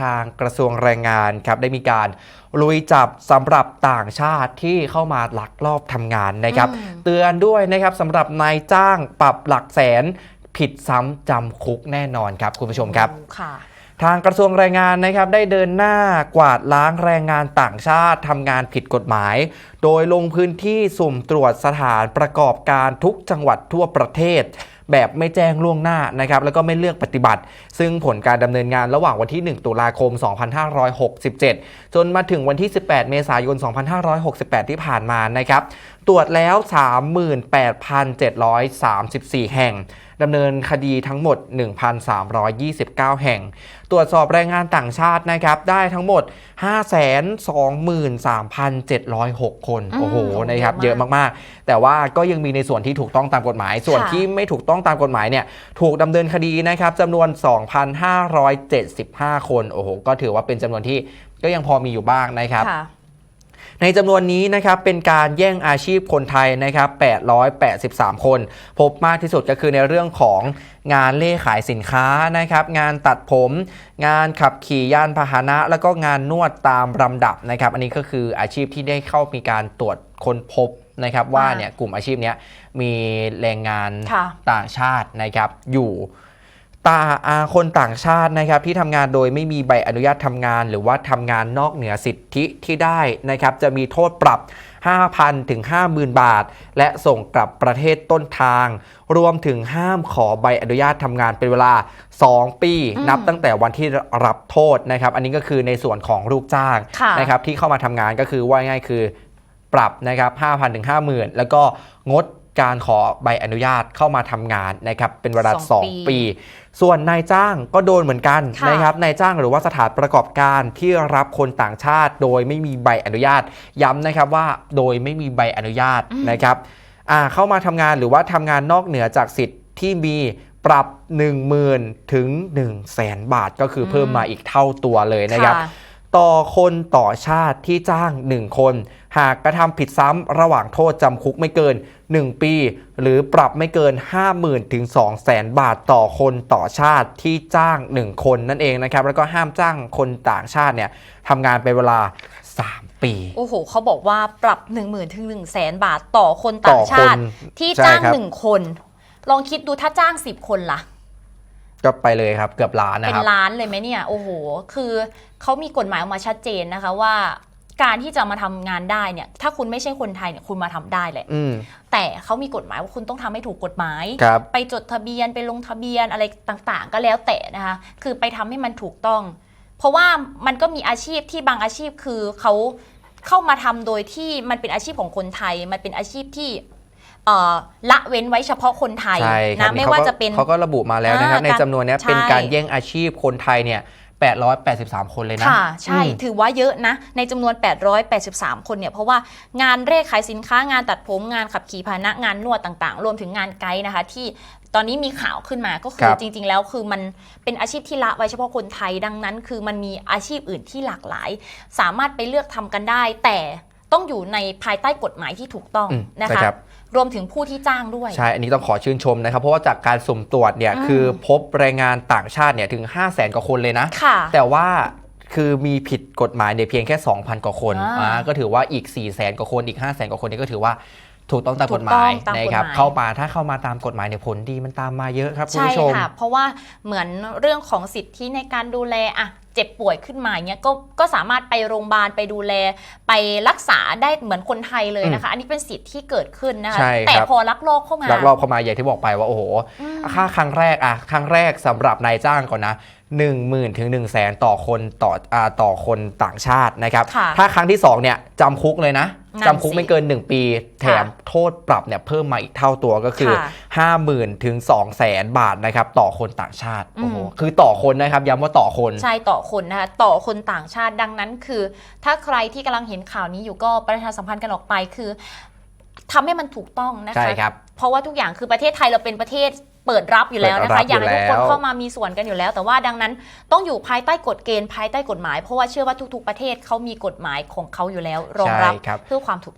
ทางกระทรวงแรงงานครับได้มีการลุยจับสำหรับต่างชาติที่เข้ามาลักลอบทำงานนะครับอืมเตือนด้วยนะครับสำหรับนายจ้างปรับหลักแสน ผิดซ้ำจำคุกแน่นอนครับคุณผู้ชมครับค่ะทางกระทรวงแรงงานนะครับได้เดินหน้ากวาดล้างแรงงานต่างชาติทำงานผิดกฎหมาย โดยลงพื้นที่สุ่มตรวจสถานประกอบการทุกจังหวัดทั่วประเทศ แบบไม่แจ้งล่วงหน้านะครับแล้วก็ไม่เลือกปฏิบัติ ซึ่งผลการดำเนินงานระหว่างวันที่ 1 ตุลาคม 2567 จนมาถึงวันที่ 18 เมษายน 2568 ที่ผ่านมานะครับตรวจแล้ว 38,734 แห่งดำเนินคดีทั้งหมด 1,329 แห่ง ตรวจสอบแรงงานต่างชาตินะครับ ได้ทั้งหมด 523,706 คนอืมโอ้โห นะครับ เยเยอะอะมากมาก ๆ แต่ว่าก็ยังมีในส่วนที่ถูกต้องตามกฎหมาย ส่วนค่ะที่ไม่ถูกต้องตามกฎหมายเนี่ย ถูกดำเนินคดีนะครับจำนวน 2,575 คน โอ้โห ก็ถือว่าเป็นจำนวนที่ก็ยังพอมีอยู่บ้างนะครับค่ะ ในจำนวนนี้นะครับเป็นการแย่งอาชีพคนไทยนะครับ 883 คน พบมากที่สุดก็คือในเรื่องของงานเล่ขายสินค้านะครับ งานตัดผม งานขับขี่ยานพาหนะ แล้วก็งานนวดตามลำดับนะครับ อันนี้ก็คืออาชีพที่ได้เข้ามีการตรวจค้นพบนะครับว่าอ่าเนี่ยกลุ่มอาชีพเนี้ยมีแรงงานค่ะต่างชาตินะครับอยู่ ตาอาคนต่างชาตินะครับที่ทำงานโดยไม่มีใบอนุญาตทำงาน หรือว่าทำงานนอกเหนือสิทธิที่ได้นะครับจะมีโทษปรับ 5,000 ถึง 50,000 บาท และส่งกลับประเทศต้นทาง รวมถึงห้ามขอใบอนุญาตทำงานเป็นเวลา 2 ปีอืมนับตั้งแต่วันที่รับโทษนะครับ อันนี้ก็คือในส่วนของลูกจ้างค่ะนะครับที่เข้ามาทำงานก็คือว่าง่ายๆคือปรับนะครับ5,000ถึง50,000 แล้วก็งด การขอใบอนุญาตเข้ามาทำงานนะครับเป็นเวลาสองปี2ปี ส่วนนายจ้างก็โดนเหมือนกันค่ะนะครับนายจ้างหรือว่าสถานประกอบการที่รับคนต่างชาติ โดยไม่มีใบอนุญาต ย้ำนะครับว่าโดยไม่มีใบอนุญาตนะครับอ่าเข้ามาทำงานหรือว่าทำงานนอกเหนือจากสิทธิ์ที่มีปรับ 10,000 ถึง 1 0 0 0 0แสนบาท ก็คือเพิ่มมาอีกเท่าตัวเลยนะครับค่ะ ต่อคนต่อชาติที่จ้าง 1 คน หากกระทำผิดซ้ำระหว่างโทษจำคุกไม่เกิน 1 ปี หรือปรับไม่เกิน 50,000ถึง200,000 บาทต่อคนต่อชาติที่จ้าง 1 คนนั่นเองนะครับ แล้วก็ห้ามจ้างคนต่างชาติเนี่ยทำงานเป็นเวลา 3ปีโอ้โห เขาบอกว่าปรับ 1 0,000 ถึง 1 0 0 0 0แสนบาทต่อคนต่างชาติต่อคนที่ใช่จ้างครับหนึ่งคน ลองคิดดูถ้าจ้าง 10 คนล่ะ ก็ไปเลยครับเกือบล้านนะเป็นครับ ล้านเลยไหมเนี่ย โอ้โห คือเขามีกฎหมายออกมาชัดเจนนะคะว่า การที่จะมาทำงานได้เนี่ย ถ้าคุณไม่ใช่คนไทยเนี่ยคุณมาทำได้แหละ อืมแต่เขามีกฎหมายว่าคุณต้องทำให้ถูกกฎหมาย ครับ ไปจดทะเบียนไปลงทะเบียนอะไรต่างๆ ก็แล้วแต่นะคะ คือไปทำให้มันถูกต้อง เพราะว่ามันก็มีอาชีพที่บางอาชีพคือเขาเข้ามาทำโดยที่มันเป็นอาชีพของคนไทย มันเป็นอาชีพที่เอ่อ ละเว้นไว้เฉพาะคนไทยใช่ครับนะนี่ไม่เขาว่าก็จะเป็นเขาก็ระบุมาแล้วนะครับอ่าในจำนวนเนี้ยใช่เป็นการแย่งอาชีพคนไทยเนี่ย883 คนเลยนะ ค่ะ ใช่อืมถือว่าเยอะนะ ในจำนวน 883 คนเนี่ย เพราะว่างานเร่ขายสินค้า งานตัดผม งานขับขี่พาหนะ งานนวดต่างๆ รวมถึงงานไกด์นะคะ ที่ตอนนี้มีข่าวขึ้นมาก็คืคอรับจริง ๆ แล้วคือมันเป็นอาชีพที่ละไว้เฉพาะคนไทย ดังนั้น คือมันมีอาชีพอื่นที่หลากหลาย สามารถไปเลือกทำกันได้ แต่ต้องอยู่ในภายใต้กฎหมายที่ถูกต้องอืมนะใช่คะค รับรวมถึงผู้ที่จ้างด้วย ใช่ อันนี้ต้องขอชื่นชมนะครับ เพราะว่าจากการสุ่มตรวจเนี่ยอืมคือพบแรงงานต่างชาติเนี่ยถึง 5 0 0แสนกว่าคนเลยนะค่ะแต่ว่าคือมีผิดกฎหมายเนี่ยเพียงแค่ 2,000 กว่าคนอ่าอ่าก็ถือว่าอีก 4 0 0แสนกว่าคนอีก 5 0 0แสนกว่าคนนี่ก็ถือว่าถูกต้องตามกฎหมายถูกต้องตามกฎหมายนะครับเข้ามาถ้าเข้ามาตามกฎหมายเนี่ยผลดีมันตามมาเยอะครับคุณใช่ผู้ชมค่ะเพราะว่าเหมือนเรื่องของสิทธิในการดูแลอะเจ็บป่วยขึ้นมาเนี้ยก็ก็สามารถไปโรงพยาบาลไปดูแล ไปรักษาได้เหมือนคนไทยเลยนะคะ อันนี้เป็นสิทธิที่เกิดขึ้นนะคะ ใช่ครับ แต่พอลักลอบเข้ามา ลักลอบเข้ามาอย่างที่บอกไปว่าโอ้โหอืม ค่าครั้งแรกอะครั้งแรกสำหรับนายจ้างก่อนนะ1 0,000ถึง1 0 0 0 0แสนต่อคนต่ออาต่อคนต่างชาตินะครับ ค่ะถ้าครั้งที่ 2 เนี่ยจำคุกเลยนะนั่นจำคุกสิไม่เกิน 1 ปี แถมโทษปรับเนี่ยเพิ่มมาอีกเท่าตัวก็คือ ค่ะ50,000ถึง2 0 0แสนบาทนะครับต่อคนต่างชาติโอ้โหอืม คือต่อคนนะครับย้ำว่าต่อคน ใช่ต่อคนนะคะต่อคนต่างชาติดังนั้นคือ ถ้าใครที่กำลังเห็นข่าวนี้อยู่ก็ประชาสัมพันธ์กันออกไปคือทำให้มันถูกต้องนะคะ ใช่ครับ เพราะว่าทุกอย่างคือประเทศไทยเราเป็นประเทศเปิดรับอยู่แล้วนะเปิดรัคะบอยากให้ทุกคนอยู่แล้วเข้ามามีส่วนกันอยู่แล้ว แต่ว่าดังนั้นต้องอยู่ภายใต้กฎเกณฑ์ภายใต้กฎหมาย เพราะว่าเชื่อว่าทุกๆประเทศเขามีกฎหมายของเขาอยู่แล้ว รองรับใช่ครับเพื่อความถูก